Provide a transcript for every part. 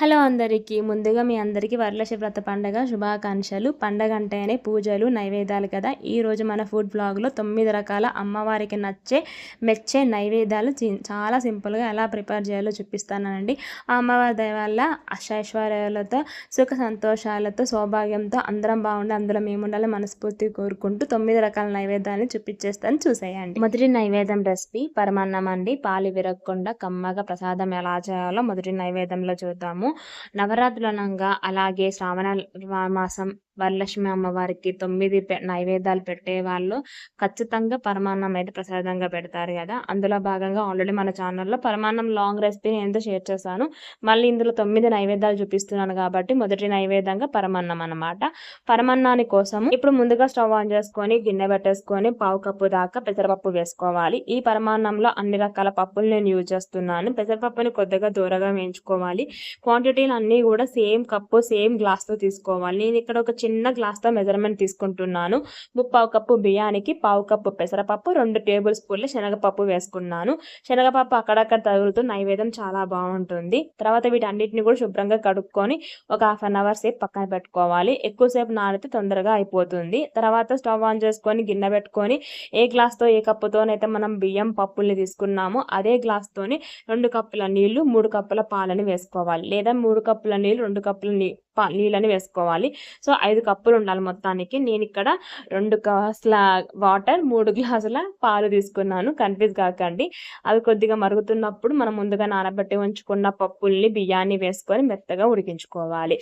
Hello అందరికీ. ముందుగా మీ అందరికీ వరలక్ష వ్రత పండగ శుభాకాంక్షలు. పండగ అంటేనే పూజలు నైవేద్యాలు కదా. ఈరోజు మన ఫుడ్ బ్లాగ్లో తొమ్మిది రకాల అమ్మవారికి నచ్చే మెచ్చే నైవేద్యాలు చాలా సింపుల్గా ఎలా ప్రిపేర్ చేయాలో చూపిస్తానండి. ఆ అమ్మవారి దయ వల్ల అష్టైశ్వర్యాలతో సుఖ సంతోషాలతో సౌభాగ్యంతో అందరం బాగుండి అందులో మేము ఉండాలి మనస్ఫూర్తి కోరుకుంటూ తొమ్మిది రకాల నైవేద్యాన్ని చూపించేస్తాను. చూసేయండి. మొదటి నైవేద్యం రెసిపీ పరమాన్నం అండి పాలు విరగకుండా కమ్మగా ప్రసాదం ఎలా చేయాలో మొదటి నైవేద్యంలో చూద్దాము. నవరాత్రులనంగా అలాగే శ్రావణ మాసం వరలక్ష్మి అమ్మవారికి తొమ్మిది నైవేద్యాలు పెట్టే వాళ్ళు ఖచ్చితంగా పరమాన్నం అయితే ప్రసాదంగా పెడతారు కదా. అందులో భాగంగా ఆల్రెడీ మన ఛానల్లో పరమాన్నం లాంగ్ రెసిపీ నేను షేర్ చేశాను. మళ్ళీ ఇందులో తొమ్మిది నైవేద్యాలు చూపిస్తున్నాను కాబట్టి మొదటి నైవేద్యంగా పరమాన్నం అనమాట పరమాన్నాని కోసం ఇప్పుడు ముందుగా స్టవ్ ఆన్ చేసుకొని గిన్నె పెట్టేసుకొని పావు కప్పు దాకా పెసరపప్పు వేసుకోవాలి. ఈ పరమాన్నంలో అన్ని రకాల పప్పులు నేను యూజ్ చేస్తున్నాను. పెసరపప్పుని కొద్దిగా దూరగా వేయించుకోవాలి. క్వాంటిటీలు అన్నీ కూడా సేమ్ కప్పు సేమ్ గ్లాస్తో తీసుకోవాలి. నేను ఇక్కడ ఒక చిన్న గ్లాస్తో మెజర్మెంట్ తీసుకుంటున్నాను. ముప్పావు కప్పు బియ్యానికి పావు కప్పు పెసరపప్పు రెండు టేబుల్ స్పూన్ల శనగపప్పు వేసుకున్నాను. శనగపప్పు అక్కడక్కడ తగులుతూ నైవేద్యం చాలా బాగుంటుంది. తర్వాత వీటన్నిటిని కూడా శుభ్రంగా కడుక్కొని ఒక హాఫ్ అన్ అవర్ సేపు పక్కన పెట్టుకోవాలి. ఎక్కువసేపు నానితే తొందరగా అయిపోతుంది. తర్వాత స్టవ్ ఆన్ చేసుకొని గిన్నె పెట్టుకొని ఏ గ్లాస్తో ఏ కప్పుతోనైతే మనం బియ్యం పప్పుల్ని తీసుకున్నామో అదే గ్లాస్తోని రెండు కప్పుల నీళ్ళు మూడు కప్పుల పాలని వేసుకోవాలి. లేదా మూడు కప్పుల నీళ్ళు రెండు కప్పుల నీ నీళ్ళని వేసుకోవాలి. సో ఐదు కప్పులు ఉండాలి మొత్తానికి. నేను ఇక్కడ రెండు గ్లాసుల వాటర్ మూడు గ్లాసుల పాలు తీసుకున్నాను. కన్ఫ్యూజ్ కాకండి. అవి కొద్దిగా మరుగుతున్నప్పుడు మనం ముందుగా నానబెట్టి ఉంచుకున్న పప్పుల్ని బియ్యాన్ని వేసుకొని మెత్తగా ఉడికించుకోవాలి.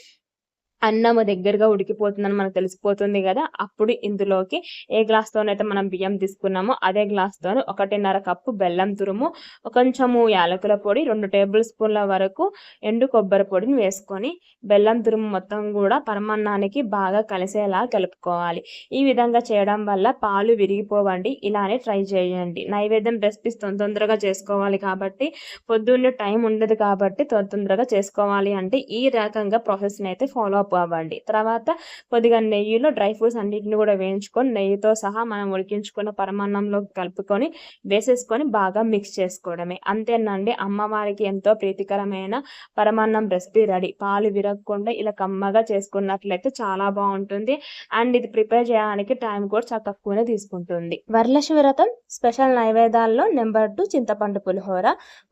అన్నము దగ్గరగా ఉడికిపోతుందని మనకు తెలిసిపోతుంది కదా అప్పుడు ఇందులోకి ఏ గ్లాస్తోనైతే మనం బియ్యం తీసుకున్నామో అదే గ్లాస్తో ఒకటిన్నర కప్పు బెల్లం తురుము కొంచెము యాలకుల పొడి రెండు టేబుల్ స్పూన్ల వరకు ఎండు కొబ్బరి పొడిని వేసుకొని బెల్లం తురుము మొత్తం కూడా పరమాన్నానికి బాగా కలిసేలా కలుపుకోవాలి. ఈ విధంగా చేయడం వల్ల పాలు విరిగిపోవండి ఇలానే ట్రై చేయండి. నైవేద్యం రెసిపీస్ తొందరగా చేసుకోవాలి కాబట్టి పొద్దున్నే టైం ఉండదు కాబట్టి తొందరగా చేసుకోవాలి అంటే ఈ రకంగా ప్రాసెస్ని అయితే ఫాలో అప్ అవ్వండి. తర్వాత కొద్దిగా నెయ్యిలో డ్రై ఫ్రూట్స్ అన్నిటిని కూడా వేయించుకొని నెయ్యితో సహా మనం ఉడికించుకున్న పరమాన్నంలో కలుపుకొని వేసేసుకొని బాగా మిక్స్ చేసుకోవడమే. అంతేనండి అమ్మవారికి ఎంతో ప్రీతికరమైన పరమాన్నం రెసిపీ రెడీ. పాలు విరగకుండా ఇలా కమ్మగా చేసుకున్నట్లయితే చాలా బాగుంటుంది. అండ్ ఇది ప్రిపేర్ చేయడానికి టైం కూడా చాలా తక్కువనే తీసుకుంటుంది. వరలక్ష్మి వ్రతం స్పెషల్ నైవేద్యాల్లో నెంబర్ టూ చింతపండు పులిహోర.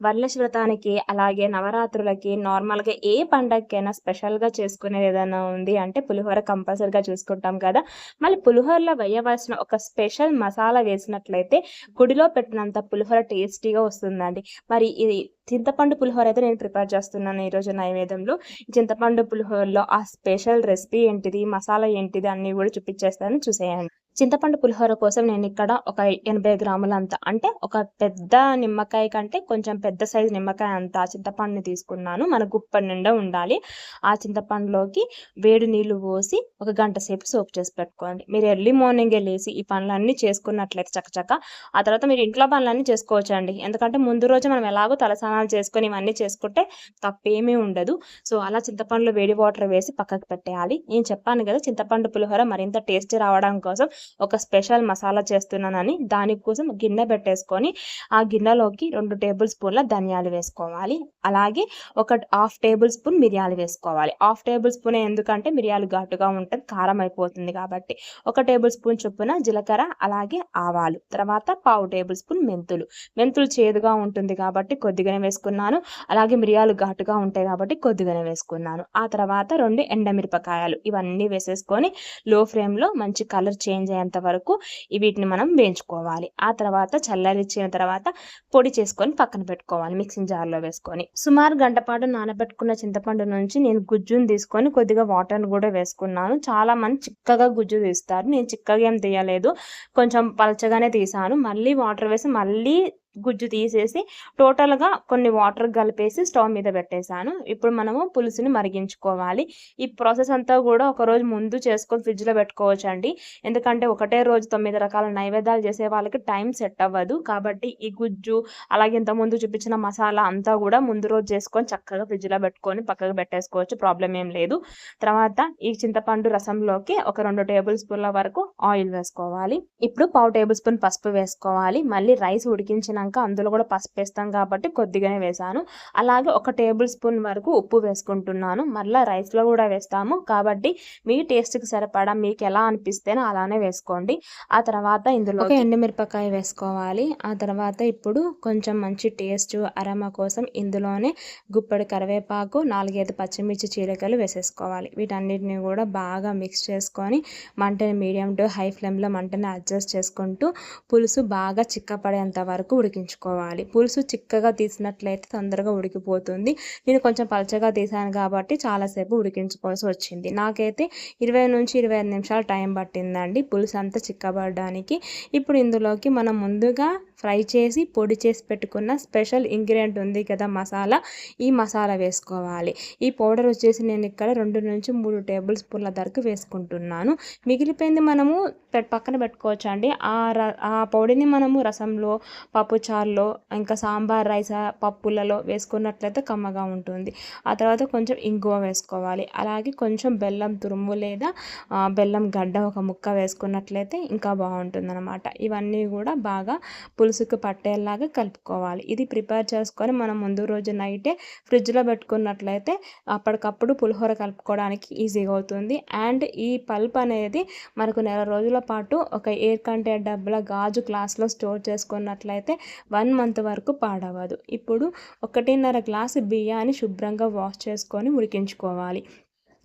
వరలక్ష్మి వ్రతానికి అలాగే నవరాత్రులకి నార్మల్గా ఏ పండగకైనా స్పెషల్గా చేసుకునేది ఏదైనా ఉంది అంటే పులిహోర కంపల్సరిగా చూసుకుంటాం కదా. మళ్ళీ పులిహోరలో వేయవలసిన ఒక స్పెషల్ మసాలా వేసినట్లయితే గుడిలో పెట్టినంత పులిహోర టేస్టీగా వస్తుందండి. మరి ఇది చింతపండు పులిహోర అయితే నేను ప్రిపేర్ చేస్తున్నాను ఈరోజు నైవేద్యంలో. చింతపండు పులిహోరలో ఆ స్పెషల్ రెసిపీ ఏంటిది మసాలా ఏంటిది అన్నీ కూడా చూపించేస్తాను చూసేయండి. చింతపండు పులిహోర కోసం నేను ఇక్కడ ఒక ఎనభై గ్రాముల అంత అంటే ఒక పెద్ద నిమ్మకాయ కంటే కొంచెం పెద్ద సైజు నిమ్మకాయ అంత చింతపండుని తీసుకున్నాను. మన గుప్పటి నిండా ఉండాలి. ఆ చింతపండులోకి వేడి నీళ్ళు పోసి ఒక గంట సేపు సోప్ చేసి పెట్టుకోండి. మీరు ఎర్లీ మార్నింగే లేసి ఈ పనులన్నీ చేసుకున్నట్లయితే చక్కచక్క ఆ తర్వాత మీరు ఇంట్లో పనులన్నీ చేసుకోవచ్చు అండి ఎందుకంటే ముందు రోజు మనం ఎలాగో స్నానాలు చేసుకొని ఇవన్నీ చేసుకుంటే తప్పేమీ ఉండదు. సో అలా చింతపండులో వేడి వాటర్ వేసి పక్కకు పెట్టేయాలి. నేను చెప్పాను కదా చింతపండు పులిహోర మరింత టేస్ట్ రావడం కోసం ఒక స్పెషల్ మసాలా చేస్తున్నానని. దానికోసం గిన్నె పెట్టేసుకొని ఆ గిన్నెలోకి రెండు టేబుల్ స్పూన్ల ధనియాలు వేసుకోవాలి. అలాగే ఒక హాఫ్ టేబుల్ స్పూన్ మిరియాలు వేసుకోవాలి. హాఫ్ టేబుల్ స్పూన్ ఎందుకంటే మిరియాలు ఘాటుగా ఉంటుంది కారం అయిపోతుంది కాబట్టి. ఒక టేబుల్ స్పూన్ చొప్పున జీలకర్ర అలాగే ఆవాలు. తర్వాత పావు టేబుల్ స్పూన్ మెంతులు. మెంతులు చేదుగా ఉంటుంది కాబట్టి కొద్దిగానే వేసుకున్నాను. అలాగే మిరియాలు ఘాటుగా ఉంటాయి కాబట్టి కొద్దిగానే వేసుకున్నాను. ఆ తర్వాత రెండు ఎండమిరపకాయలు ఇవన్నీ వేసేసుకొని లో ఫ్లేమ్లో మంచి కలర్ చేంజ్ అయ్యేంత వరకు వీటిని మనం వేయించుకోవాలి. ఆ తర్వాత చల్లారిచ్చిన తర్వాత పొడి చేసుకొని పక్కన పెట్టుకోవాలి మిక్సింగ్ జార్లో వేసుకొని. సుమారు గంట పాటు నానబెట్టుకున్న చింతపండు నుంచి నేను గుజ్జును తీసుకొని కొద్దిగా వాటర్ని కూడా వేసుకున్నాను. చాలా మంది చిక్కగా గుజ్జు తీస్తారు. నేను చిక్కగా ఏం తీయలేదు. కొంచెం పలచగానే తీసాను. మళ్ళీ వాటర్ వేసి మళ్ళీ గుజ్జు తీసేసి టోటల్గా కొన్ని వాటర్ కలిపేసి స్టవ్ మీద పెట్టేశాను. ఇప్పుడు మనము పులుసుని మరిగించుకోవాలి. ఈ ప్రాసెస్ అంతా కూడా ఒక రోజు ముందు చేసుకొని ఫ్రిడ్జ్లో పెట్టుకోవచ్చు అండి ఎందుకంటే ఒకటే రోజు తొమ్మిది రకాల నైవేద్యాలు చేసే వాళ్ళకి టైం సెట్ అవ్వదు. కాబట్టి ఈ గుజ్జు అలాగే ఇంతకుముందు ముందు చూపించిన మసాలా అంతా కూడా ముందు రోజు చేసుకొని చక్కగా ఫ్రిడ్జ్లో పెట్టుకొని పక్కకు పెట్టేసుకోవచ్చు. ప్రాబ్లం ఏం లేదు. తర్వాత ఈ చింతపండు రసంలోకి ఒక రెండు టేబుల్ స్పూన్ల వరకు ఆయిల్ వేసుకోవాలి. ఇప్పుడు పావు టేబుల్ స్పూన్ పసుపు వేసుకోవాలి. మళ్ళీ రైస్ ఉడికించినాక వేసాక అందులో కూడా పసుపు వేస్తాం కాబట్టి కొద్దిగానే వేసాను. అలాగే ఒక టేబుల్ స్పూన్ వరకు ఉప్పు వేసుకుంటున్నాను. మళ్ళీ రైస్లో కూడా వేస్తాము. కాబట్టి మీ టేస్ట్కి సరిపడా మీకు ఎలా అనిపిస్తేనో అలానే వేసుకోండి. ఆ తర్వాత ఇందులో ఎండుమిరపకాయ వేసుకోవాలి. ఆ తర్వాత ఇప్పుడు కొంచెం మంచి టేస్ట్ అరమ కోసం ఇందులోనే గుప్పడి కరివేపాకు నాలుగైదు పచ్చిమిర్చి చీరకలు వేసేసుకోవాలి. వీటన్నిటిని కూడా బాగా మిక్స్ చేసుకొని మంటని మీడియం టు హై ఫ్లేమ్లో మంటని అడ్జస్ట్ చేసుకుంటూ పులుసు బాగా చిక్కపడేంత వరకు ఉడికి ఉడికించుకోవాలి పులుసు చిక్కగా తీసినట్లయితే తొందరగా ఉడికిపోతుంది. నేను కొంచెం పలచగా తీసాను కాబట్టి చాలాసేపు ఉడికించుకోవాల్సి వచ్చింది. నాకైతే ఇరవై నుంచి ఇరవై ఐదు నిమిషాలు టైం పట్టిందండి పులుసు అంతా చిక్కబడడానికి. ఇప్పుడు ఇందులోకి మనం ముందుగా ఫ్రై చేసి పొడి చేసి పెట్టుకున్న స్పెషల్ ఇంగ్రీడియంట్ ఉంది కదా మసాలా. ఈ మసాలా వేసుకోవాలి. ఈ పౌడర్ వచ్చేసి నేను ఇక్కడ రెండు నుంచి మూడు టేబుల్ స్పూన్ల ధరకు వేసుకుంటున్నాను. మిగిలిపోయింది మనము పక్కన పెట్టుకోవచ్చు అండి? ఆ ర ఆ పొడిని మనము రసంలో పప్పుచారులో ఇంకా సాంబార్ రైస్ పప్పులలో వేసుకున్నట్లయితే కమ్మగా ఉంటుంది. ఆ తర్వాత కొంచెం ఇంగువ వేసుకోవాలి. అలాగే కొంచెం బెల్లం తురుము లేదా బెల్లం గడ్డ ఒక ముక్క వేసుకున్నట్లయితే ఇంకా బాగుంటుంది అనమాట ఇవన్నీ కూడా బాగా పులుసుకు పట్టేలాగా కలుపుకోవాలి. ఇది ప్రిపేర్ చేసుకొని మనం ముందు రోజు నైటే ఫ్రిడ్జ్లో పెట్టుకున్నట్లయితే అప్పటికప్పుడు పులిహోర కలుపుకోవడానికి ఈజీగా అవుతుంది. అండ్ ఈ పల్ప్ అనేది మనకు నెల రోజుల పాటు ఒక ఎయిర్ కంటైనర్ డబ్బుల గాజు గ్లాస్లో స్టోర్ చేసుకున్నట్లయితే వన్ మంత్ వరకు పాడవదు ఇప్పుడు ఒకటిన్నర గ్లాసు బియ్యాన్ని శుభ్రంగా వాష్ చేసుకొని ఉడికించుకోవాలి.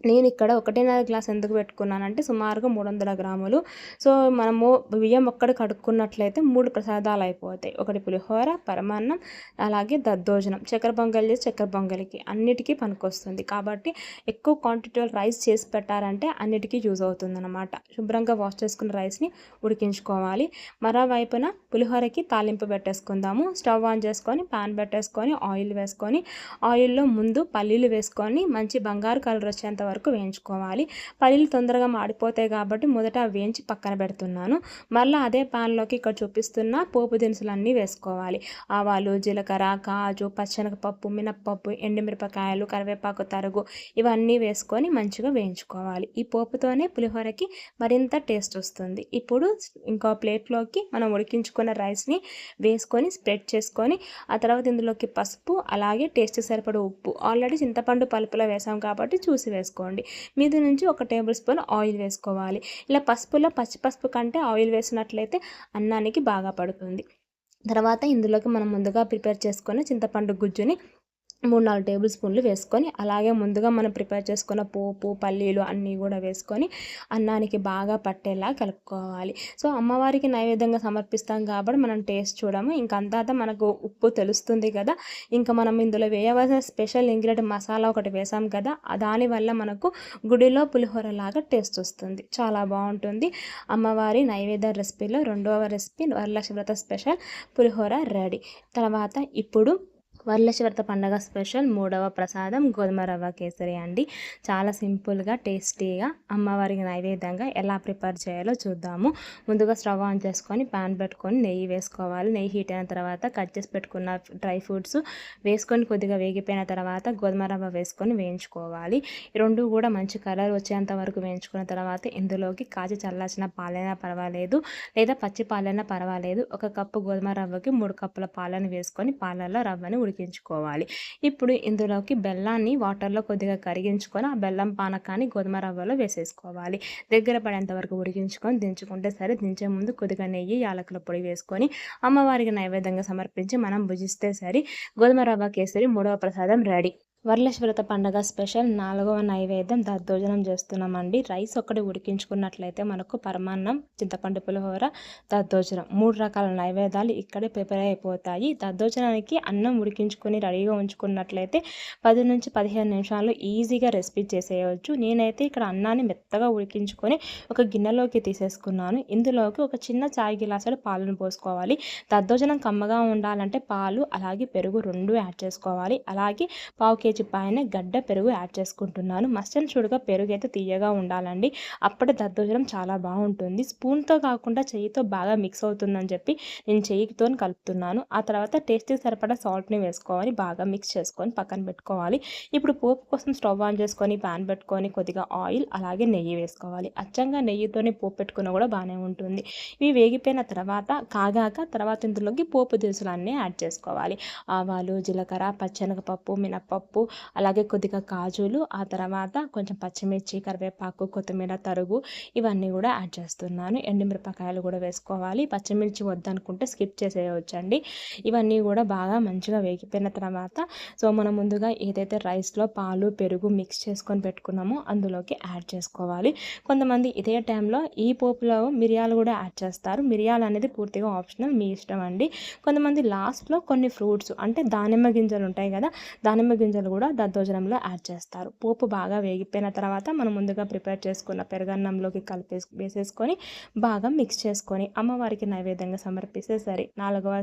నేను ఇక్కడ ఒకటిన్నర గ్లాస్ ఎందుకు పెట్టుకున్నానంటే సుమారుగా మూడు వందల గ్రాములు. సో మనము బియ్యం ఒక్కడ కడుక్కున్నట్లయితే మూడు ప్రసాదాలు అయిపోతాయి. ఒకటి పులిహోర పరమాన్నం అలాగే దద్దోజనం. చక్కెర పొంగల్ చేసి చక్కెర పొంగలికి అన్నిటికీ పనికొస్తుంది. కాబట్టి ఎక్కువ క్వాంటిటీలో రైస్ చేసి పెట్టారంటే అన్నిటికీ యూజ్ అవుతుంది అనమాట శుభ్రంగా వాష్ చేసుకున్న రైస్ని ఉడికించుకోవాలి. మరోవైపున పులిహోరకి తాలింపు పెట్టేసుకుందాము. స్టవ్ ఆన్ చేసుకొని పాన్ పెట్టేసుకొని ఆయిల్ వేసుకొని ఆయిల్లో ముందు పల్లీలు వేసుకొని మంచి బంగారు కలర్ వచ్చేంత వరకు వేయించుకోవాలి. పల్లీలు తొందరగా మాడిపోతాయి కాబట్టి మొదట వేయించి పక్కన పెడుతున్నాను. మళ్ళీ అదే పాన్లోకి ఇక్కడ చూపిస్తున్న పోపు దినుసులు అన్నీ వేసుకోవాలి. ఆవాలు జీలకర్ర కాజు పచ్చనగపప్పు మినప్పప్పు ఎండుమిరపకాయలు కరివేపాకు తరుగు ఇవన్నీ వేసుకొని మంచిగా వేయించుకోవాలి. ఈ పోపుతోనే పులిహోరకి మరింత టేస్ట్ వస్తుంది. ఇప్పుడు ఇంకో ప్లేట్లోకి మనం ఉడికించుకున్న రైస్ని వేసుకొని స్ప్రెడ్ చేసుకొని ఆ తర్వాత ఇందులోకి పసుపు అలాగే టేస్ట్ సరిపడ ఉప్పు. ఆల్రెడీ చింతపండు పలుపులో వేసాం కాబట్టి చూసి వేసుకోవాలి వేసుకోండి. మీద నుంచి ఒక టేబుల్ స్పూన్ ఆయిల్ వేసుకోవాలి. ఇలా పసుపులో పచ్చి పసుపు కంటే ఆయిల్ వేసినట్లయితే అన్నానికి బాగా పడుతుంది. తర్వాత ఇందులోకి మనం ముందుగా ప్రిపేర్ చేసుకొని చింతపండు గుజ్జుని మూడు నాలుగు టేబుల్ స్పూన్లు వేసుకొని అలాగే ముందుగా మనం ప్రిపేర్ చేసుకున్న పోపు పల్లీలు అన్నీ కూడా వేసుకొని అన్నానికి బాగా పట్టేలా కలుపుకోవాలి. సో అమ్మవారికి నైవేద్యంగా సమర్పిస్తాం కాబట్టి మనం టేస్ట్ చూడము. ఇంకా అంతా మనకు ఉప్పు తెలుస్తుంది కదా. ఇంకా మనం ఇందులో వేయవలసిన స్పెషల్ ఇంగ్రీడియంట్ మసాలా ఒకటి వేసాం కదా. దానివల్ల మనకు గుడిలో పులిహోర లాగా టేస్ట్ వస్తుంది. చాలా బాగుంటుంది. అమ్మవారి నైవేద్య రెసిపీలో రెండవ రెసిపీ వరలక్ష్మి వ్రత స్పెషల్ పులిహోర రెడీ. తర్వాత ఇప్పుడు వరలక్ష్మి పండగ స్పెషల్ మూడవ ప్రసాదం గోధుమ రవ్వ కేసరి అండి. చాలా సింపుల్గా టేస్టీగా అమ్మవారికి నైవేద్యంగా ఎలా ప్రిపేర్ చేయాలో చూద్దాము. ముందుగా స్టవ్ ఆన్ చేసుకొని ప్యాన్ పెట్టుకొని నెయ్యి వేసుకోవాలి. నెయ్యి హీట్ అయిన తర్వాత కట్ చేసి పెట్టుకున్న డ్రై ఫ్రూట్స్ వేసుకొని కొద్దిగా వేగిపోయిన తర్వాత గోధుమ రవ్వ వేసుకొని వేయించుకోవాలి. రెండు కూడా మంచి కలర్ వచ్చేంత వరకు వేయించుకున్న తర్వాత ఇందులోకి కాచి చల్లార్చిన పాలైనా పర్వాలేదు. లేదా పచ్చి పాలైనా పర్వాలేదు. ఒక కప్పు గోధుమ రవ్వకి మూడు కప్పుల పాలను వేసుకొని పాలల్లో రవ్వని ఉడికించుకోవాలి. ఇప్పుడు ఇందులోకి బెల్లాన్ని వాటర్లో కొద్దిగా కరిగించుకొని ఆ బెల్లం పానకాన్ని గోధుమ రవ్వలో వేసేసుకోవాలి. దగ్గర పడేంత వరకు ఉడికించుకొని దించుకుంటే సరే దించే ముందు కొద్దిగా నెయ్యి యాలకుల పొడి వేసుకొని అమ్మవారికి నైవేద్యంగా సమర్పించి మనం భుజిస్తే సరే గోధుమ రవ్వ కేసరి మూడవ ప్రసాదం రెడీ. వరలేశ్వరత పండగ స్పెషల్ నాలుగవ నైవేద్యం దద్దోజనం చేస్తున్నామండి. రైస్ ఒక్కటి ఉడికించుకున్నట్లయితే మనకు పరమాన్నం చింతపండు పులిహోర దద్దోజనం మూడు రకాల నైవేద్యాలు ఇక్కడే ప్రిపేర్ అయిపోతాయి. దద్దోజనానికి అన్నం ఉడికించుకొని రెడీగా ఉంచుకున్నట్లయితే పది నుంచి పదిహేను నిమిషాలు ఈజీగా రెసిపీ చేసేయవచ్చు. నేనైతే ఇక్కడ అన్నాన్ని మెత్తగా ఉడికించుకొని ఒక గిన్నెలోకి తీసేసుకున్నాను. ఇందులోకి ఒక చిన్న చాయ్ గిలాసుడు పాలను పోసుకోవాలి. దద్దోజనం కమ్మగా ఉండాలంటే పాలు అలాగే పెరుగు రెండు యాడ్ చేసుకోవాలి. అలాగే పావు కేజీ పైన గడ్డ పెరుగు యాడ్ చేసుకుంటున్నాను. మస్ట్ అండ్ పెరుగు అయితే తీయగా ఉండాలండి. అప్పుడే దద్దోజనం చాలా బాగుంటుంది. స్పూన్తో కాకుండా చెయ్యితో బాగా మిక్స్ అవుతుందని చెప్పి నేను చెయ్యితో కలుపుతున్నాను. ఆ తర్వాత టేస్ట్కి సరిపడా సాల్ట్ని వేసుకోవాలి. బాగా మిక్స్ చేసుకొని పక్కన పెట్టుకోవాలి. ఇప్పుడు పోపు కోసం స్టవ్ ఆన్ చేసుకొని ప్యాన్ పెట్టుకొని కొద్దిగా ఆయిల్ అలాగే నెయ్యి వేసుకోవాలి. అచ్చంగా నెయ్యితోనే పోపు పెట్టుకున్నా కూడా బాగానే ఉంటుంది. ఇవి వేగిపోయిన తర్వాత కాగాక తర్వాత ఇందులోకి పోపు దినుసులు అన్నీ యాడ్ చేసుకోవాలి. ఆవాలు జీలకర్ర పచ్చెనగపప్పు అలాగే కొద్దిగా కాజులు ఆ తర్వాత కొంచెం పచ్చిమిర్చి కరివేపాకు కొత్తిమీర తరుగు ఇవన్నీ కూడా యాడ్ చేస్తున్నాను. ఎండుమిరపకాయలు కూడా వేసుకోవాలి. పచ్చిమిర్చి వద్దనుకుంటే స్కిప్ చేసేయవచ్చండి ఇవన్నీ కూడా బాగా మంచిగా వేగిపోయిన తర్వాత సో మనం ముందుగా ఏదైతే రైస్లో పాలు పెరుగు మిక్స్ చేసుకొని పెట్టుకున్నామో అందులోకి యాడ్ చేసుకోవాలి. కొంతమంది ఇదే టైంలో ఈ పోపులో మిరియాలు కూడా యాడ్ చేస్తారు. మిరియాలు అనేది పూర్తిగా ఆప్షనల్ మీ ఇష్టం అండి. కొంతమంది లాస్ట్లో కొన్ని ఫ్రూట్స్ అంటే దానిమ్మ గింజలు ఉంటాయి కదా దానిమ్మ గింజలు కూడా దద్దోజనంలో యాడ్ చేస్తారు. పోపు బాగా వేగిపోయిన తర్వాత మనం ముందుగా ప్రిపేర్ చేసుకున్న పెరుగన్నంలోకి కలిపే వేసేసుకొని బాగా మిక్స్ చేసుకొని అమ్మవారికి నైవేద్యంగా సమర్పిస్తే సరే. నాలుగవ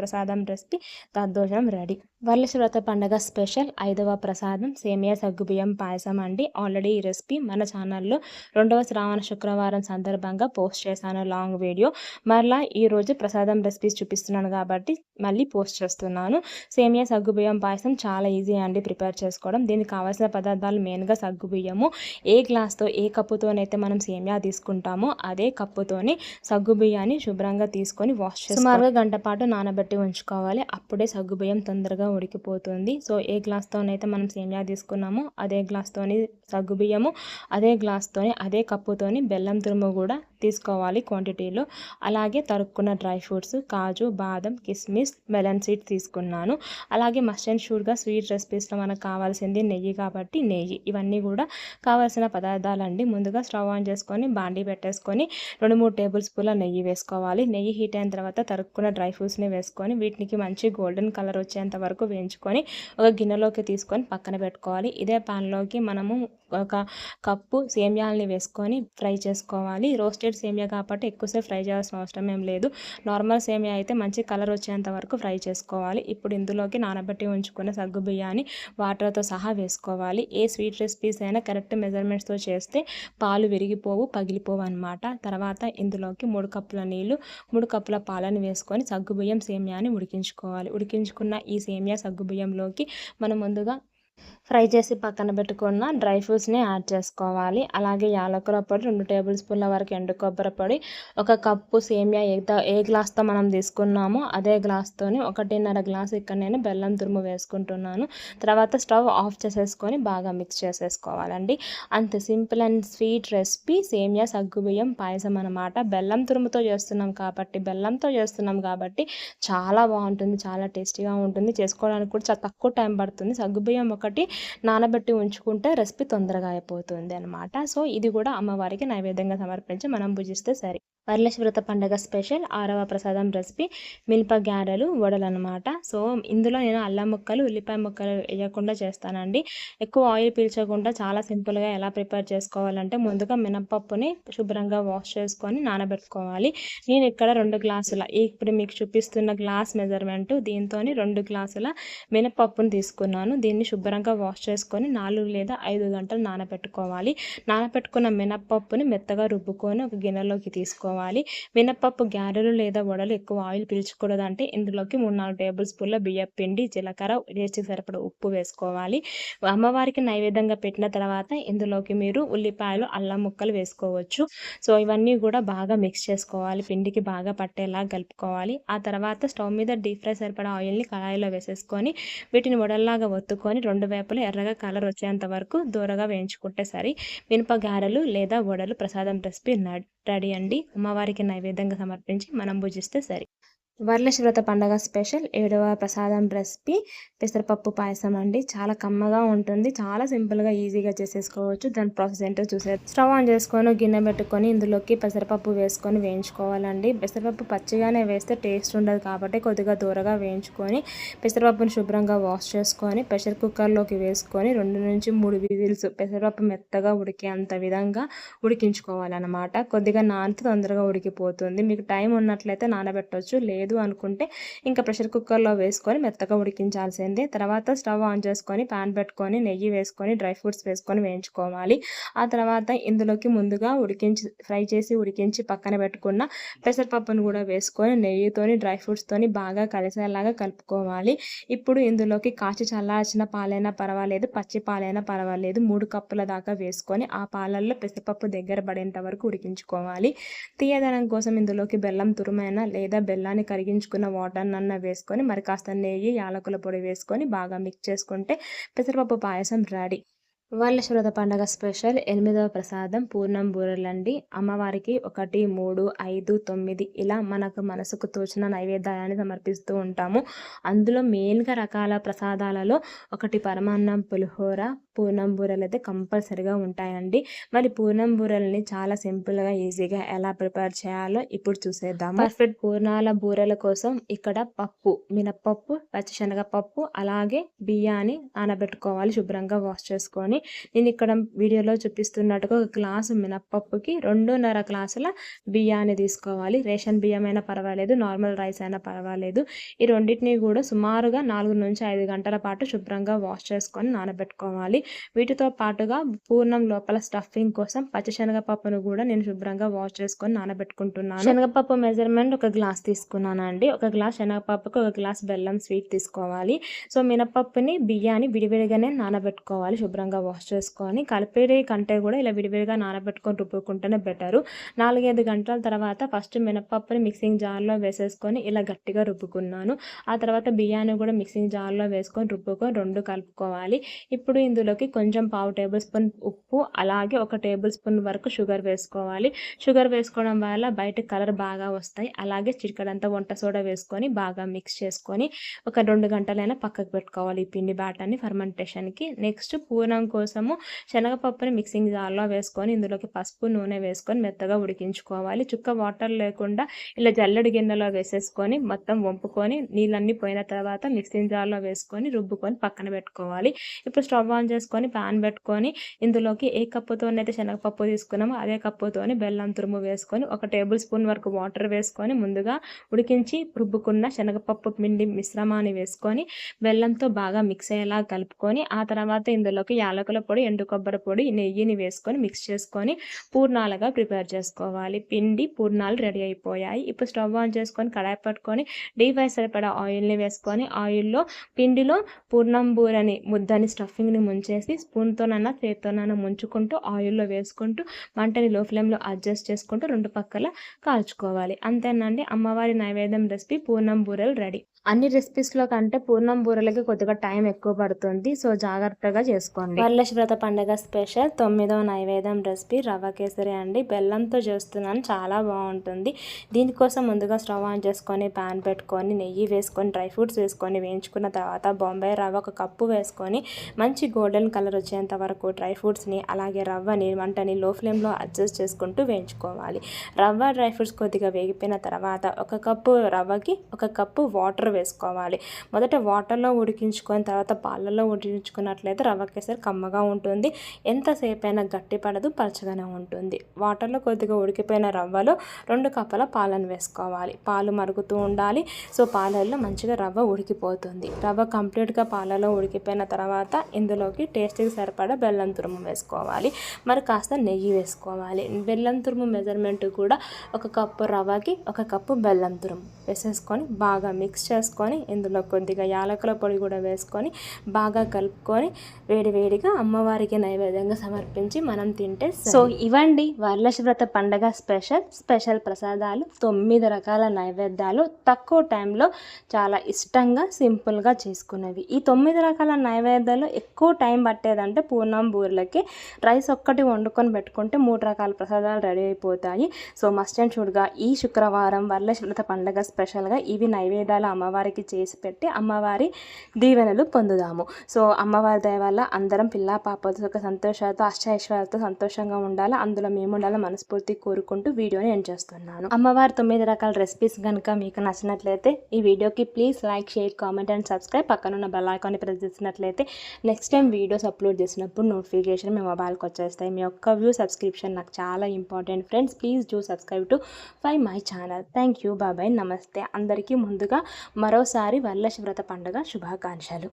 ప్రసాదం రెసిపీ దద్దోజనం రెడీ. వరలక్ష్మి వ్రత పండగ స్పెషల్ ఐదవ ప్రసాదం సేమియా సగ్గుబియ్యం పాయసం అండి. ఆల్రెడీ ఈ రెసిపీ మన ఛానల్లో రెండవ శ్రావణ శుక్రవారం సందర్భంగా పోస్ట్ చేశాను లాంగ్ వీడియో మరలా ఈరోజు ప్రసాదం రెసిపీస్ చూపిస్తున్నాను కాబట్టి మళ్ళీ పోస్ట్ చేస్తున్నాను. సేమియా సగ్గుబియ్యం పాయసం చాలా ఈజీ అండి ప్రిపేర్ చేసుకోవడం. దీనికి కావాల్సిన పదార్థాలు మెయిన్గా సగ్గుబియ్యము ఏ గ్లాస్తో ఏ కప్పుతోనైతే మనం సేమియా తీసుకుంటామో అదే కప్పుతోని సగ్గుబియ్యాన్ని శుభ్రంగా తీసుకొని వాష్ చేసి సుమారుగా గంట పాటు నానబెట్టి ఉంచుకోవాలి. అప్పుడే సగ్గుబియ్యం తొందరగా ఉడికిపోతుంది. సో ఏ గ్లాస్తోనైతే మనం సేమియా తీసుకున్నామో అదే గ్లాస్తోని సగ్గుబియ్యము అదే గ్లాస్తోని అదే కప్పుతోని బెల్లం తురుము కూడా తీసుకోవాలి క్వాంటిటీలో. అలాగే తరుక్కున్న డ్రై ఫ్రూట్స్ కాజు బాదం కిస్మిస్ మెలన్ సీడ్స్ తీసుకున్నాను. అలాగే మస్ట్ అండ్ షూర్గా స్వీట్ రెసిపీస్లో మనకు కావాల్సింది నెయ్యి కాబట్టి నెయ్యి. ఇవన్నీ కూడా కావాల్సిన పదార్థాలండి. ముందుగా స్టవ్ ఆన్ చేసుకొని బాండీ పెట్టేసుకొని రెండు మూడు టేబుల్ స్పూన్ల నెయ్యి వేసుకోవాలి. నెయ్యి హీట్ అయిన తర్వాత తరుక్కున్న డ్రై ఫ్రూట్స్ని వేసుకొని వీటికి మంచి గోల్డెన్ కలర్ వచ్చేంత వరకు వేయించుకొని ఒక గిన్నెలోకి తీసుకొని పక్కన పెట్టుకోవాలి. ఇదే ప్యాన్లోకి మనము ఒక కప్పు సేమియాలని వేసుకొని ఫ్రై చేసుకోవాలి. రోస్టెడ్ సేమియా కాబట్టి ఎక్కువసేపు ఫ్రై చేయాల్సిన అవసరం ఏం లేదు. నార్మల్ సేమియా అయితే మంచి కలర్ వచ్చేంత వరకు ఫ్రై చేసుకోవాలి. ఇప్పుడు ఇందులోకి నానబెట్టి ఉంచుకున్న సగ్గు బియ్యాన్ని వాటర్తో సహా వేసుకోవాలి. ఏ స్వీట్ రెసిపీస్ అయినా కరెక్ట్ మెజర్మెంట్స్తో చేస్తే పాలు విరిగిపోవు పగిలిపోవు అనమాట తర్వాత ఇందులోకి మూడు కప్పుల నీళ్ళు మూడు కప్పుల పాలను వేసుకొని సగ్గుబియ్యం సేమియాని ఉడికించుకోవాలి. ఉడికించుకున్న ఈ సేమియా సగ్గుబియ్యంలోకి మనం ముందుగా ఫ్రై చేసి పక్కన పెట్టుకున్న డ్రై ఫ్రూట్స్ని యాడ్ చేసుకోవాలి. అలాగే యాలకుల పొడి రెండు టేబుల్ స్పూన్ల వరకు ఎండు కొబ్బరి పొడి ఒక కప్పు సేమియా ఏ ఏ గ్లాస్తో మనం తీసుకున్నామో అదే గ్లాస్తోని ఒకటిన్నర గ్లాస్ ఇక్కడ నేను బెల్లం తురుము వేసుకుంటున్నాను. తర్వాత స్టవ్ ఆఫ్ చేసేసుకొని బాగా మిక్స్ చేసేసుకోవాలండి. అంత సింపుల్ అండ్ స్వీట్ రెసిపీ. సేమియా సగ్గుబియ్యం పాయసం అనమాట బెల్లం తురుముతో చేస్తున్నాం కాబట్టి బెల్లంతో చేస్తున్నాం కాబట్టి చాలా బాగుంటుంది చాలా టేస్టీగా ఉంటుంది. చేసుకోవడానికి కూడా చాలా తక్కువ టైం పడుతుంది. సగ్గుబియ్యం కాబట్టి నానబెట్టి ఉంచుకుంటే రెసిపీ తొందరగా అయిపోతుంది అనమాట సో ఇది కూడా అమ్మవారికి నైవేద్యంగా సమర్పించి మనం పూజిస్తే సరే వరలక్ష్మి వ్రత పండగ స్పెషల్ ఆరవ ప్రసాదం రెసిపీ మిల్ప గారెలు వడలు అనమాట సో ఇందులో నేను అల్లం ముక్కలు ఉల్లిపాయ ముక్కలు వేయకుండా చేస్తానండి. ఎక్కువ ఆయిల్ పీల్చకుండా చాలా సింపుల్గా ఎలా ప్రిపేర్ చేసుకోవాలంటే ముందుగా మినపప్పుని శుభ్రంగా వాష్ చేసుకొని నానబెట్టుకోవాలి. నేను ఇక్కడ రెండు గ్లాసుల ఇప్పుడు మీకు చూపిస్తున్న గ్లాస్ మెజర్మెంట్ దీంతో రెండు గ్లాసుల మినపప్పుని తీసుకున్నాను. దీన్ని శుభ్రంగా వాష్ చేసుకొని నాలుగు లేదా ఐదు గంటలు నానబెట్టుకోవాలి నానబెట్టుకున్న మినపప్పుని మెత్తగా రుబ్బుకొని ఒక గిన్నెలోకి తీసుకోవాలి. మినప్పప్పు మినపప్పు గారెలు లేదా వడలు ఎక్కువ ఆయిల్ పీల్చకూడదు అంటే ఇందులోకి మూడు నాలుగు టేబుల్ స్పూన్ల బియ్యం పిండి జీలకర్ర టేస్ట్కి సరిపడ ఉప్పు వేసుకోవాలి. అమ్మవారికి నైవేద్యంగా పెట్టిన తర్వాత ఇందులోకి మీరు ఉల్లిపాయలు అల్లం ముక్కలు వేసుకోవచ్చు. సో ఇవన్నీ కూడా బాగా మిక్స్ చేసుకోవాలి. పిండికి బాగా పట్టేలా కలుపుకోవాలి. ఆ తర్వాత స్టవ్ మీద డీప్ ఫ్రై సరిపడా ఆయిల్ని కళాయిలో వేసేసుకొని వీటిని వడల్లాగా ఒత్తుకొని రెండు వైపులు ఎర్రగా కలర్ వచ్చేంత వరకు దూరగా వేయించుకుంటే సరి. మినప గారెలు లేదా వడలు ప్రసాదం రెసిపీ రెడీ అండి. అమ్మవారికి నైవేద్యంగా సమర్పించి మనం భుజిస్తే సరి. వరలక్ష్మి వ్రత పండగ స్పెషల్ ఏడవ ప్రసాదం రెసిపీ. పెసరపప్పు పాయసం అండి. చాలా కమ్మగా ఉంటుంది. చాలా సింపుల్గా ఈజీగా చేసేసుకోవచ్చు. దాని ప్రాసెస్ ఏంటో చూసే స్టవ్ ఆన్ చేసుకొని గిన్నె పెట్టుకొని ఇందులోకి పెసరపప్పు వేసుకొని వేయించుకోవాలండి. పెసరపప్పు పచ్చిగానే వేస్తే టేస్ట్ ఉండదు కాబట్టి కొద్దిగా దూరగా వేయించుకొని పెసరపప్పుని శుభ్రంగా వాష్ చేసుకొని ప్రెషర్ కుక్కర్లోకి వేసుకొని రెండు నుంచి మూడు విజిల్స్ పెసరపప్పు మెత్తగా ఉడికేంత విధంగా ఉడికించుకోవాలన్నమాట. కొద్దిగా నానితే తొందరగా ఉడికిపోతుంది. మీకు టైం ఉన్నట్లయితే నానబెట్టవచ్చు లేదు లేదు అనుకుంటే ఇంకా ప్రెషర్ కుక్కర్లో వేసుకొని మెత్తగా ఉడికించాల్సిందే. తర్వాత స్టవ్ ఆన్ చేసుకొని పాన్ పెట్టుకొని నెయ్యి వేసుకొని డ్రై ఫ్రూట్స్ వేసుకొని వేయించుకోవాలి. ఆ తర్వాత ఇందులోకి ముందుగా ఉడికించి ఫ్రై చేసి ఉడికించి పక్కన పెట్టుకున్న పెసరపప్పును కూడా వేసుకొని నెయ్యితోని డ్రై ఫ్రూట్స్తోని బాగా కలిసేలాగా కలుపుకోవాలి. ఇప్పుడు ఇందులోకి కాచి చల్లార్చిన పాలైనా పర్వాలేదు పచ్చి పాలైనా పర్వాలేదు. మూడు కప్పుల దాకా వేసుకొని ఆ పాలల్లో పెసరపప్పు దగ్గర పడేంత వరకు ఉడికించుకోవాలి. తీయదనం కోసం ఇందులోకి బెల్లం తురుమైన లేదా బెల్లాన్ని కరిగించుకున్న వాటర్ అన్న వేసుకొని మరి కాస్త నెయ్యి యాలకుల పొడి వేసుకొని బాగా మిక్స్ చేసుకుంటే పెసరపప్పు పాయసం రెడీ. వరలక్ష్మీవ్రత పండగ స్పెషల్ ఎనిమిదవ ప్రసాదం పూర్ణం బూరెలండి. అమ్మవారికి ఒకటి మూడు ఐదు తొమ్మిది ఇలా మనకు మనసుకు తోచిన నైవేద్యాన్ని సమర్పిస్తూ ఉంటాము. అందులో మెయిన్గా రకాల ప్రసాదాలలో ఒకటి పరమాన్నం పులిహోర పూర్ణం బూరెలు అయితే కంపల్సరిగా ఉంటాయండి. మరి పూర్ణం బూరెల్ని చాలా సింపుల్గా ఈజీగా ఎలా ప్రిపేర్ చేయాలో ఇప్పుడు చూసేద్దాం పర్ఫెక్ట్ పూర్ణాల బూరెల కోసం ఇక్కడ పప్పు మినప్పప్పు పచ్చిశనగపప్పు అలాగే బియ్యాన్ని నానబెట్టుకోవాలి శుభ్రంగా వాష్ చేసుకొని. నేను ఇక్కడ వీడియోలో చూపిస్తున్నట్టుగా ఒక గ్లాసు మినప్పప్పుకి రెండున్నర గ్లాసుల బియ్యాన్ని తీసుకోవాలి. రేషన్ బియ్యం అయినా పర్వాలేదు నార్మల్ రైస్ అయినా పర్వాలేదు. ఈ రెండింటిని కూడా సుమారుగా నాలుగు నుంచి ఐదు గంటల పాటు శుభ్రంగా వాష్ చేసుకొని నానబెట్టుకోవాలి. వీటితో పాటుగా పూర్ణం లోపల స్టఫింగ్ కోసం పచ్చిశనగపప్పును కూడా నేను శుభ్రంగా వాష్ చేసుకొని నానబెట్టుకుంటున్నాను. శనగపప్పు మెజర్మెంట్ ఒక గ్లాస్ తీసుకున్నాను అండి ఒక గ్లాస్ శనగపప్పుకి ఒక గ్లాస్ బెల్లం స్వీట్ తీసుకోవాలి. సో మినపప్పుని బియ్యాన్ని విడివిడిగానే నానబెట్టుకోవాలి. శుభ్రంగా వాష్ చేసుకొని కలిపేడే కంటే కూడా ఇలా విడివిడిగా నానబెట్టుకొని రుబ్బుకుంటేనే బెటరు నాలుగైదు గంటల తర్వాత ఫస్ట్ మినపప్పుని మిక్సింగ్ జార్లో వేసేసుకొని ఇలా గట్టిగా రుబ్బుకున్నాను. ఆ తర్వాత బియ్యాన్ని కూడా మిక్సింగ్ జార్లో వేసుకొని రుబ్బుకొని రెండు కలుపుకోవాలి. ఇప్పుడు ఇందులో దాంట్లోకి కొంచెం పావు టేబుల్ స్పూన్ ఉప్పు అలాగే ఒక టేబుల్ స్పూన్ వరకు షుగర్ వేసుకోవాలి. షుగర్ వేసుకోవడం వల్ల బయట కలర్ బాగా వస్తాయి. అలాగే చిటికడంతా వంట సోడా వేసుకొని బాగా మిక్స్ చేసుకొని ఒక రెండు గంటలైనా పక్కకు పెట్టుకోవాలి ఈ పిండి బ్యాటర్ని ఫర్మెంటేషన్కి. నెక్స్ట్ పూర్ణం కోసము శనగపప్పుని మిక్సింగ్ జార్లో వేసుకొని ఇందులోకి పసుపు నూనె వేసుకొని మెత్తగా ఉడికించుకోవాలి. చుక్క వాటర్ లేకుండా ఇలా జల్లడి గిన్నెలో వేసేసుకొని మొత్తం వంపుకొని నీళ్ళన్నీ పోయిన తర్వాత మిక్సింగ్ జార్లో వేసుకొని రుబ్బుకొని పక్కన పెట్టుకోవాలి. ఇప్పుడు స్టవ్ ఆన్ చేసి చేసుకొని ప్యాన్ పెట్టుకొని ఇందులోకి ఏ కప్పుతోనైతే శనగపప్పు తీసుకున్నామో అదే కప్పుతోని బెల్లం తురుము వేసుకొని ఒక టేబుల్ స్పూన్ వరకు వాటర్ వేసుకొని ముందుగా ఉడికించి రుబ్బుకున్న శనగపప్పు పిండి మిశ్రమాన్ని వేసుకొని బెల్లంతో బాగా మిక్స్ అయ్యేలా కలుపుకొని ఆ తర్వాత ఇందులోకి యాలకుల పొడి ఎండు కొబ్బరి పొడి నెయ్యిని వేసుకొని మిక్స్ చేసుకొని పూర్ణాలుగా ప్రిపేర్ చేసుకోవాలి. పిండి పూర్ణాలు రెడీ అయిపోయాయి. ఇప్పుడు స్టవ్ ఆన్ చేసుకొని కడాయి పట్టుకొని డీప్ ఫ్రై సరిపడా ఆయిల్ని వేసుకొని ఆయిల్లో పిండిలో పూర్ణం బూరని ముద్దని స్టఫింగ్ని చేసి స్పూన్తోనన్నా చేత్తోనన్నా ముంచుకుంటూ ఆయిల్లో వేసుకుంటూ మంటని లో ఫ్లేమ్లో అడ్జస్ట్ చేసుకుంటూ రెండు పక్కల కాల్చుకోవాలి. అంతేనండి అమ్మవారి నైవేద్యం రెసిపీ పూర్ణం బూరెలు రెడీ. అన్ని రెసిపీస్లో కంటే పూర్ణం బూరలకి కొద్దిగా టైం ఎక్కువ పడుతుంది. సో జాగ్రత్తగా చేసుకోండి. వరలక్ష్మి వ్రత పండుగ స్పెషల్ తొమ్మిదో నైవేద్యం రెసిపీ రవ్వ కేసరి అండి. బెల్లంతో చేస్తున్నాను. చాలా బాగుంటుంది. దీనికోసం ముందుగా స్టవ్ ఆన్ చేసుకొని ప్యాన్ పెట్టుకొని నెయ్యి వేసుకొని డ్రై ఫ్రూట్స్ వేసుకొని వేయించుకున్న తర్వాత బొంబాయి రవ్వ ఒక కప్పు వేసుకొని మంచి గోల్డెన్ కలర్ వచ్చేంత వరకు డ్రై ఫ్రూట్స్ని అలాగే రవ్వని వంటని లో ఫ్లేమ్లో అడ్జస్ట్ చేసుకుంటూ వేయించుకోవాలి. రవ్వ డ్రై ఫ్రూట్స్ కొద్దిగా వేగిపోయిన తర్వాత ఒక కప్పు రవ్వకి ఒక కప్పు వాటర్ వేసుకోవాలి. మొదట వాటర్లో ఉడికించుకొని తర్వాత పాలల్లో ఉడికించుకున్నట్లయితే రవ్వ కేసరి కమ్మగా ఉంటుంది. ఎంతసేపు అయినా గట్టి పడదు పలచగానే ఉంటుంది. వాటర్లో కొద్దిగా ఉడికిపోయిన రవ్వలో రెండు కప్పుల పాలను వేసుకోవాలి. పాలు మరుగుతూ ఉండాలి. సో పాలల్లో మంచిగా రవ్వ ఉడికిపోతుంది. రవ్వ కంప్లీట్గా పాలలో ఉడికిపోయిన తర్వాత ఇందులోకి టేస్ట్కి సరిపడా బెల్లం తురుము వేసుకోవాలి. మరి కాస్త నెయ్యి వేసుకోవాలి. బెల్లం తురుము మెజర్మెంట్ కూడా ఒక కప్పు రవ్వకి ఒక కప్పు బెల్లం తురుము వేసేసుకొని బాగా మిక్స్ వేసుకొని ఇందులో కొద్దిగా యాలకుల పొడి కూడా వేసుకొని బాగా కలుపుకొని వేడివేడిగా అమ్మవారికి నైవేద్యంగా సమర్పించి మనం తింటే సో ఇవండి వరలక్ష్మి వ్రత పండగ స్పెషల్ స్పెషల్ ప్రసాదాలు తొమ్మిది రకాల నైవేద్యాలు తక్కువ టైంలో చాలా ఇష్టంగా సింపుల్గా చేసుకునేవి. ఈ తొమ్మిది రకాల నైవేద్యాలు ఎక్కువ టైం పట్టేదంటే పూర్ణం బూరెలకి. రైస్ ఒక్కటి వండుకొని పెట్టుకుంటే మూడు రకాల ప్రసాదాలు రెడీ అయిపోతాయి. సో మస్ట్ అండ్ షుడ్గా ఈ శుక్రవారం వరలక్ష్మి వ్రత పండగ స్పెషల్గా ఇవి నైవేద్యాలు అమ్మవారి అమ్మవారికి చేసి పెట్టి అమ్మవారి దీవెనలు పొందుదాము. సో అమ్మవారి దయ వల్ల అందరం పిల్ల పాపతో ఒక సంతోషాలతో అష్టైశ్వర్యాలతో సంతోషంగా ఉండాలి? అందులో మేము ఉండాలి మనస్ఫూర్తి కోరుకుంటూ వీడియోని ఎండ్ చేస్తున్నాను. అమ్మవారి తొమ్మిది రకాల రెసిపీస్ కనుక మీకు నచ్చినట్లయితే ఈ వీడియోకి please like share comment and subscribe పక్కన ఉన్న బెల్ ఐకాన్ని ప్రెస్ చేసినట్లయితే నెక్స్ట్ టైం వీడియోస్ అప్లోడ్ చేసినప్పుడు నోటిఫికేషన్ మీ మొబైల్కి వచ్చేస్తాయి. మీ యొక్క వ్యూ సబ్స్క్రిప్షన్ నాకు చాలా important. Friends please do subscribe to phi my channel. Thank you బాబాయ్ నమస్తే. అందరికీ ముందుగా మరోసారి వరలక్ష్మి వ్రత పండుగ శుభాకాంక్షలు.